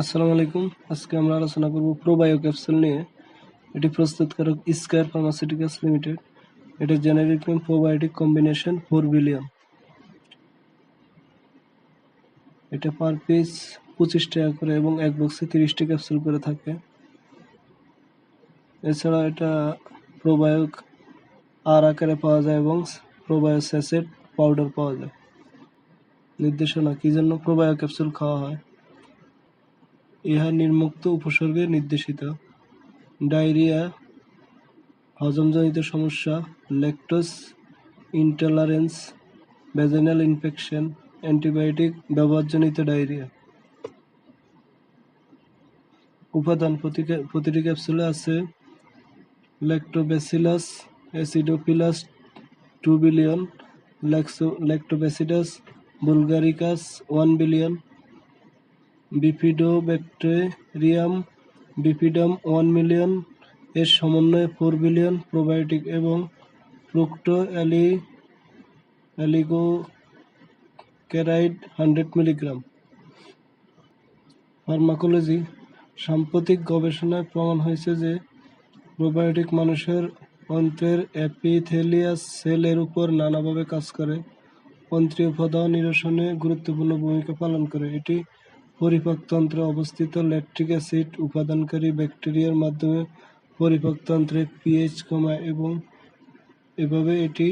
আসসালামু আলাইকুম। আজকে আমরা আলোচনা করব প্রোবায়ো ক্যাপসুল নিয়ে। এটি প্রস্তুতকারক স্কয়ার ফার্মাসিউটিক্যালস লিমিটেড। এটা generic name probiotic combination four billion. এটা পার পিস পঁচিশ টাকা করে এবং এক বক্সে তিরিশটি ক্যাপসুল করে থাকে। এছাড়া এটা প্রোবায়ক আর আকারে পাওয়া যায় এবং প্রোবায়ো স্যাসেট পাউডার পাওয়া যায়। নির্দেশনা, কী জন্য প্রোবায়ো ক্যাপসুল খাওয়া হয়? ইহা নির্মুক্ত উপসর্গে নির্দেশিত। ডায়রিয়া, হজমজনিত সমস্যা, lactose, intolerance, vaginal infection, antibiotic, ব্যবহারজনিত diarrhoea. উপাদান প্রতি- প্রতিটি ক্যাপসুলে আছে lactobacillus, acidophilus, two billion lactobacillus bulgaricus, one billion bifidobacterium bifidum one million, এর সমন্বয়ে ফোর বিলিয়ন প্রোবায়োটিক এবং fructo oli oligosaccharide hundred milligram. Pharmacology, সাম্প্রতিক গবেষণায় প্রমাণ হয়েছে যে প্রোবায়োটিক মানুষের অন্ত্রের অ্যাপিথেলিয়াস সেলের উপর নানাভাবে কাজ করে, অন্ত্রীয় প্রদাহ নিরসনে গুরুত্বপূর্ণ ভূমিকা পালন করে। এটি পরিপাকতন্ত্রে অবস্থিত ল্যাকটিক অ্যাসিড উপাদানকারী ব্যাকটেরিয়ার মাধ্যমে পরিপাকতন্ত্রে পিএইচ কমায় এবং এভাবে এটি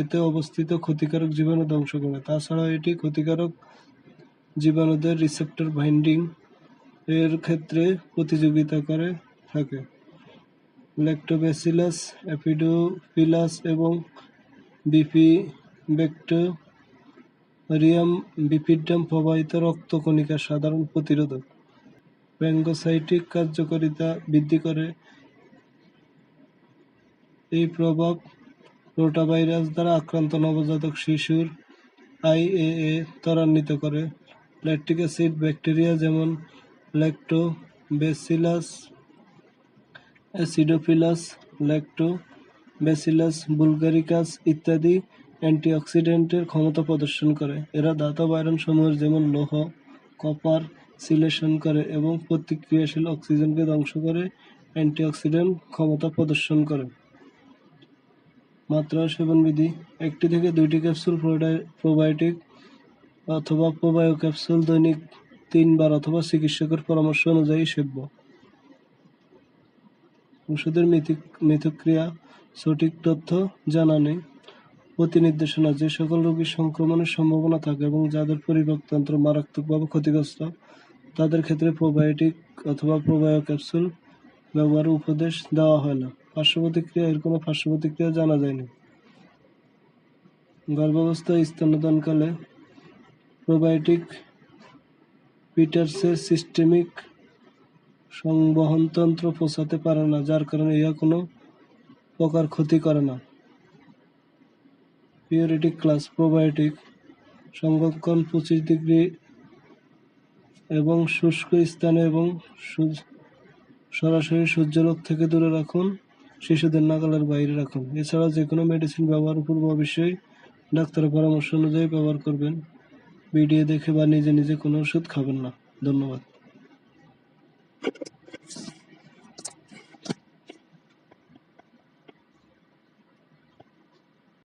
এতে অবস্থিত ক্ষতিকারক জীবাণু ধ্বংস করে। তাছাড়াও এটি ক্ষতিকারক জীবাণুদের রিসেপ্টর বাইন্ডিং এর ক্ষেত্রে প্রতিযোগিতা করে থাকে। ল্যাক্টোব্যাসিলাস অ্যাপিডোফিলাস এবং বিপি ব্যাকটেরিয়াম বিপিডাম প্রবাহিত রক্তকণিকার সাধারণ প্রতিরোধক। প্যাঙ্গোসাইটিক কার্যকারিতা বৃদ্ধি করে। এই প্রভাব রোটাভাইরাস দ্বারা আক্রান্ত নবজাতক শিশুর আইএএ ত্বরান্বিত করে। ল্যাকটিক অ্যাসিড ব্যাকটেরিয়া যেমন ল্যাক্টোব্যাসিলাস অ্যাসিডোফিলাস ল্যাক্টোব্যাসিলাস বুলগারিকাস ইত্যাদি অ্যান্টিঅক্সিডেন্টের ক্ষমতা প্রদর্শন করে। এরা ধাতব আয়রন সমূহের যেমন লৌহ, কপার সিলেশন করে এবং প্রতিক্রিয়াশীল অক্সিজেনকে ধ্বংস করে অ্যান্টিঅক্সিডেন্ট ক্ষমতা প্রদর্শন করে। মাত্রা ও সেবনবিধি একটি থেকে দুইটি ক্যাপসুল প্রোবায়োটিক অথবা প্রোবায়ো ক্যাপসুল দৈনিক তিনবার অথবা চিকিৎসকের পরামর্শ অনুযায়ী সেব্য। ওষুধের মিথিক মিথস্ক্রিয়া সঠিক তথ্য জানা নেই। প্রতি নির্দেশনা যে সকল রোগীর সংক্রমণের সম্ভাবনা থাকে এবং যাদের পরিপাকতন্ত্র মারাত্মকভাবে ক্ষতিগ্রস্ত, তাদের ক্ষেত্রে প্রোবায়োটিক অথবা প্রোবায়ো ক্যাপসুল ব্যবহারের উপদেশ দেওয়া হয় না। পার্শ্ব প্রতিক্রিয়া এর কোনো পার্শ্ব প্রতিক্রিয়া জানা যায়নি। গর্ভাবস্থায় স্তন্যদানকালে প্রোবায়োটিক পিটার্সের সিস্টেমিক সংবহনতন্ত্র পৌঁছাতে পারে না, যার কারণে ইহা কোনো প্রকার ক্ষতি করে না। পিউরিটিক ক্লাস প্রোবায়োটিক সংরক্ষণ পঁচিশ ডিগ্রি এবং শুষ্ক স্থানে এবং সরাসরি সূর্যালোক থেকে দূরে রাখুন, শিশুদের নাগালের বাইরে রাখুন। এছাড়া যে কোনো মেডিসিন ব্যবহার পূর্ব অবশ্যই ডাক্তারের পরামর্শ অনুযায়ী ব্যবহার করবেন। ভিডিও দেখে বা নিজে নিজে কোনো ওষুধ খাবেন না। ধন্যবাদ।